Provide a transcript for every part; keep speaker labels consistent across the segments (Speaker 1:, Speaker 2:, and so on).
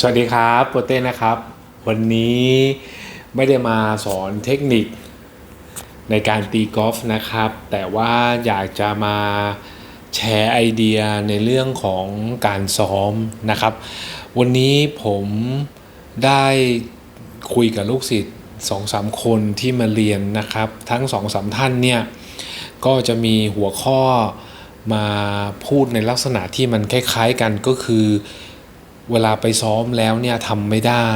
Speaker 1: สวัสดีครับโปเต้นะครับ วันนี้ไม่ได้มาสอนเทคนิคในการตีกอล์ฟนะครับ แต่ว่าอยากจะมาแชร์ไอเดียในเรื่องของการซ้อมนะครับ วันนี้ผมได้คุยกับลูกศิษย์สองสามคนที่มาเรียนนะครับ ทั้งสองสามท่านเนี่ย ก็จะมีหัวข้อมาพูดในลักษณะที่มันคล้ายๆกันก็คือ เวลาไปซ้อมแล้วเนี่ยทำไม่ได้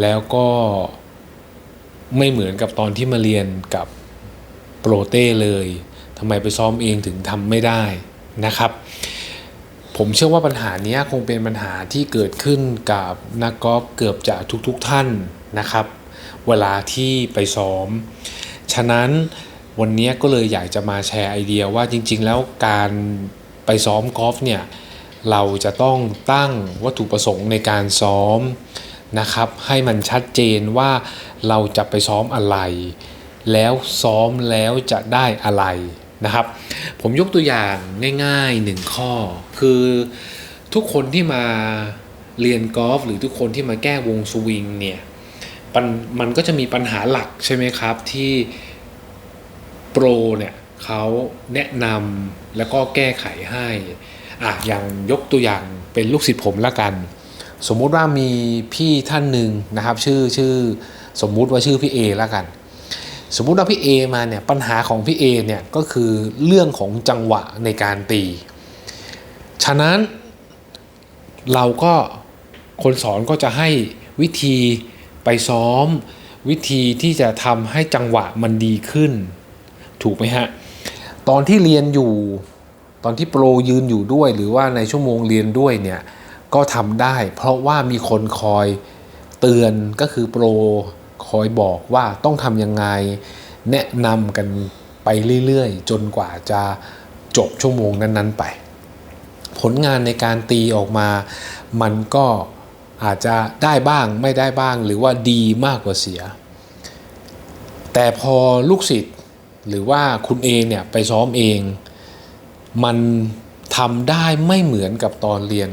Speaker 1: แล้วก็ไม่เหมือนกับตอนที่มาเรียนกับโปรเต้เลยทำไมไปซ้อมเองถึงทำไม่ได้นะครับ ผมเชื่อว่าปัญหานี้คงเป็นปัญหาที่เกิดขึ้นกับนักกอล์ฟเกือบจะทุกๆทท่านนะครับ เวลาที่ไปซ้อม ฉะนั้นวันนี้ก็เลยอยากจะมาแชร์ไอเดียว่าจริง ๆ แล้วการไปซ้อมกอล์ฟเนี่ย เราจะต้องตั้งวัตถุประสงค์ในการซ้อมนะครับ ให้มันชัดเจนว่าเราจะไปซ้อมอะไร แล้วซ้อมแล้วจะได้อะไรนะครับ ผมยกตัวอย่างง่ายๆหนึ่งข้อ คือทุกคนที่มาเรียนกอล์ฟหรือทุกคนที่มาแก้วงสวิงเนี่ยมันก็จะมีปัญหาหลักใช่ไหมครับ ที่โปรเนี่ยเขาแนะนำแล้วก็แก้ไขให้ อะอย่างยกตัวอย่างเป็นลูกศิษย์ผมละกัน สมมุติว่ามีพี่ท่านหนึ่งนะครับ ชื่อชื่อสมมุติว่าชื่อพี่เอละกัน สมมุติว่าพี่เอมาเนี่ยปัญหาของพี่เอเนี่ยก็คือเรื่องของจังหวะในการตี ฉะนั้นเราก็คนสอนก็จะให้วิธีไปซ้อม วิธีที่จะทำให้จังหวะมันดีขึ้น ถูกไหมฮะ ตอนที่เรียนอยู่ ตอนที่โปรยืนอยู่ด้วยหรือว่าในชั่วโมงเรียนด้วยเนี่ยก็ทำได้ เพราะว่ามีคนคอยเตือนก็คือโปรคอยบอกว่าต้องทำยังไง แนะนำกันไปเรื่อยๆ จนกว่าจะจบชั่วโมงนั้นๆไป ผลงานในการตีออกมา มันก็อาจจะได้บ้างไม่ได้บ้างหรือว่าดีมากกว่าเสีย แต่พอลูกศิษย์หรือว่าคุณเองเนี่ยไปซ้อมเอง มันทำได้ไม่เหมือนกับตอนเรียน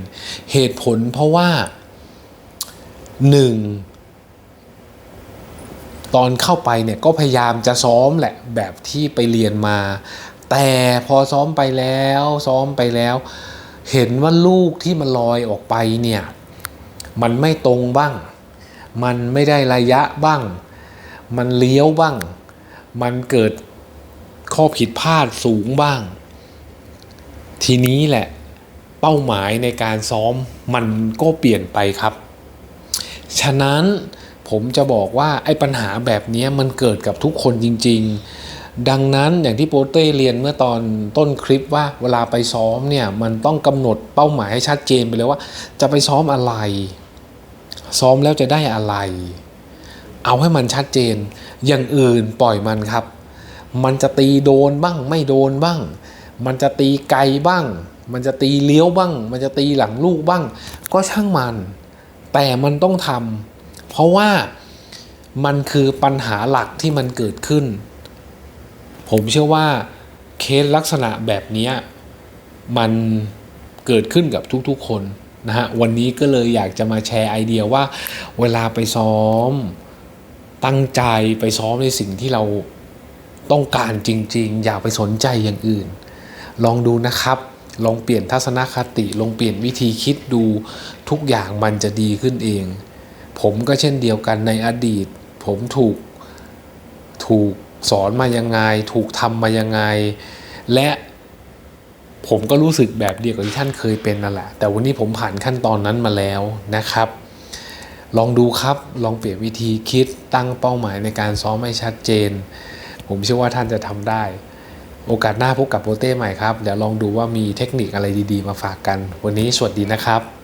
Speaker 1: เหตุผลเพราะว่าหนึ่งตอนเข้าไปเนี่ยก็พยายามจะซ้อมแหละแบบที่ไปเรียนมา แต่พอซ้อมไปแล้วซ้อมไปแล้ว เห็นว่าลูกที่มันลอยออกไปเนี่ย มันไม่ตรงบ้าง มันไม่ได้ระยะบ้าง มันเลี้ยวบ้าง มันเกิดข้อผิดพลาดสูงบ้าง ทีนี้แหละเป้าหมายในการซ้อมมันก็เปลี่ยนไปครับ ฉะนั้นผมจะบอกว่าไอ้ปัญหาแบบนี้มันเกิดกับทุกคนจริง ๆ ดังนั้นอย่างที่โปเต้เรียนเมื่อตอนต้นคลิปว่าเวลาไปซ้อมเนี่ยมันต้องกำหนดเป้าหมายให้ชัดเจนไปเลยว่า จะไปซ้อมอะไร ซ้อมแล้วจะได้อะไร เอาให้มันชัดเจน อย่างอื่นปล่อยมันครับ มันจะตีโดนบ้างไม่โดนบ้าง มันจะตีไกลบ้าง มันจะตีเลี้ยวบ้าง มันจะตีหลังลูกบ้าง ก็ช่างมัน แต่มันต้องทำเพราะว่ามันคือปัญหาหลักที่มันเกิดขึ้น ผมเชื่อว่าเคสลักษณะแบบนี้มันเกิดขึ้นกับทุกๆคนนะฮะวันนี้ก็เลยอยากจะมาแชร์ไอเดียว่า เวลาไปซ้อม ตั้งใจไปซ้อมในสิ่งที่เราต้องการจริง ๆ อย่าไปสนใจอย่างอื่น ลองดูนะครับ ลองเปลี่ยนทัศนคติ ลองเปลี่ยนวิธีคิดดูทุกอย่างมันจะดีขึ้นเอง ผมก็เช่นเดียวกันในอดีต ผมถูกถูกสอนมายังไง ถูกทำมายังไง และผมก็รู้สึกแบบเดียวกับที่ท่านเคยเป็นนั่นแหละ แต่วันนี้ผมผ่านขั้นตอนนั้นมาแล้วนะครับ ลองดูครับ ลองเปลี่ยนวิธีคิดตั้งเป้าหมายในการซ้อมให้ชัดเจน ผมเชื่อว่าท่านจะทำได้ โอกาสหน้าพบกับโปเต้ใหม่ครับ เดี๋ยวลองดูว่ามีเทคนิคอะไรดีๆ มาฝากกัน วันนี้สวัสดีนะครับ